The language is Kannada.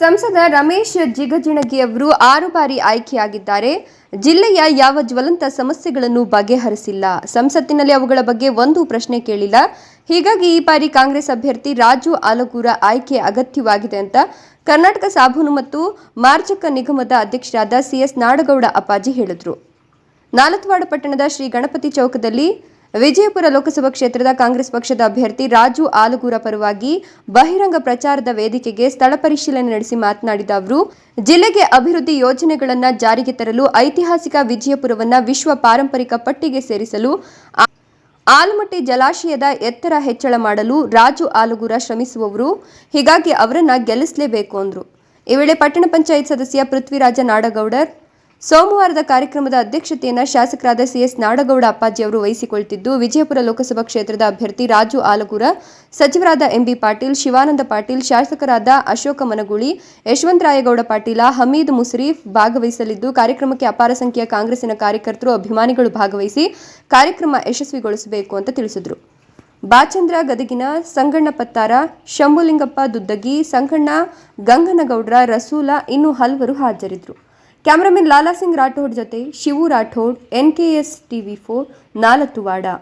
ಸಂಸದ ರಮೇಶ್ ಜಿಗಜಿಣಗಿ ಅವರು ಆರು ಬಾರಿ ಆಯ್ಕೆಯಾಗಿದ್ದಾರೆ. ಜಿಲ್ಲೆಯ ಯಾವ ಜ್ವಲಂತ ಸಮಸ್ಯೆಗಳನ್ನು ಬಗೆಹರಿಸಿಲ್ಲ. ಸಂಸತ್ತಿನಲ್ಲಿ ಅವುಗಳ ಬಗ್ಗೆ ಒಂದು ಪ್ರಶ್ನೆ ಕೇಳಿಲ್ಲ. ಹೀಗಾಗಿ ಈ ಬಾರಿ ಕಾಂಗ್ರೆಸ್ ಅಭ್ಯರ್ಥಿ ರಾಜು ಆಲಗೂರ ಆಯ್ಕೆ ಅಗತ್ಯವಾಗಿದೆ ಅಂತ ಕರ್ನಾಟಕ ಸಾಬೂನು ಮತ್ತು ಮಾರ್ಜಕ ನಿಗಮದ ಅಧ್ಯಕ್ಷರಾದ ಸಿಎಸ್ ನಾಡಗೌಡ ಅಪ್ಪಾಜಿ ಹೇಳಿದರು. ನಾಲತ್ವಾಡ ಪಟ್ಟಣದ ಶ್ರೀ ಗಣಪತಿ ಚೌಕದಲ್ಲಿ ವಿಜಯಪುರ ಲೋಕಸಭಾ ಕ್ಷೇತ್ರದ ಕಾಂಗ್ರೆಸ್ ಪಕ್ಷದ ಅಭ್ಯರ್ಥಿ ರಾಜು ಆಲಗೂರ ಪರವಾಗಿ ಬಹಿರಂಗ ಪ್ರಚಾರದ ವೇದಿಕೆಗೆ ಸ್ಥಳ ಪರಿಶೀಲನೆ ನಡೆಸಿ ಮಾತನಾಡಿದ ಅವರು, ಜಿಲ್ಲೆಗೆ ಅಭಿವೃದ್ಧಿ ಯೋಜನೆಗಳನ್ನು ಜಾರಿಗೆ ತರಲು ಐತಿಹಾಸಿಕ ವಿಜಯಪುರವನ್ನು ವಿಶ್ವ ಪಾರಂಪರಿಕ ಪಟ್ಟಿಗೆ ಸೇರಿಸಲು ಆಲಮಟ್ಟಿ ಜಲಾಶಯದ ಎತ್ತರ ಹೆಚ್ಚಳ ಮಾಡಲು ರಾಜು ಆಲಗೂರ ಶ್ರಮಿಸುವವರು, ಹೀಗಾಗಿ ಅವರನ್ನು ಗೆಲ್ಲಿಸಲೇಬೇಕು ಅಂದ್ರು. ಈ ವೇಳೆ ಪಟ್ಟಣ ಪಂಚಾಯತ್ ಸದಸ್ಯ ಪೃಥ್ವಿರಾಜ ನಾಡಗೌಡರ್ ಸೋಮವಾರದ ಕಾರ್ಯಕ್ರಮದ ಅಧ್ಯಕ್ಷತೆಯನ್ನು ಶಾಸಕರಾದ ಸಿಎಸ್ ನಾಡಗೌಡ ಅಪ್ಪಾಜಿ ಅವರು ವಹಿಸಿಕೊಳ್ತಿದ್ದು, ವಿಜಯಪುರ ಲೋಕಸಭಾ ಕ್ಷೇತ್ರದ ಅಭ್ಯರ್ಥಿ ರಾಜು ಆಲಗೂರ, ಸಚಿವರಾದ ಎಂಬಿ ಪಾಟೀಲ್, ಶಿವಾನಂದ ಪಾಟೀಲ್, ಶಾಸಕರಾದ ಅಶೋಕ ಮನಗುಳಿ ಯಶವಂತರಾಯಗೌಡ ಪಾಟೀಲ, ಹಮೀದ್ ಮುಸರೀಫ್ ಭಾಗವಹಿಸಲಿದ್ದು, ಕಾರ್ಯಕ್ರಮಕ್ಕೆ ಅಪಾರ ಸಂಖ್ಯೆಯ ಕಾಂಗ್ರೆಸ್ಸಿನ ಕಾರ್ಯಕರ್ತರು ಅಭಿಮಾನಿಗಳು ಭಾಗವಹಿಸಿ ಕಾರ್ಯಕ್ರಮ ಯಶಸ್ವಿಗೊಳಿಸಬೇಕು ಅಂತ ತಿಳಿಸಿದರು. ಬಾಚಂದ್ರ, ಗದಗಿನ ಸಂಗಣ್ಣ ಪತ್ತಾರ, ಶಂಭುಲಿಂಗಪ್ಪ ದುದ್ದಗಿ, ಸಂಗಣ್ಣ ಗಂಗನಗೌಡ್ರ, ರಸೂಲ ಇನ್ನು ಹಲವರು ಹಾಜರಿದ್ದರು ಕ್ಯಾಮರಾಮನ್ ಲಾಲಾ ಸಿಂಗ್ ರಾಠೋಡ್ ಜೊತೆ Shivu Rathod N K S TV four Nalatwad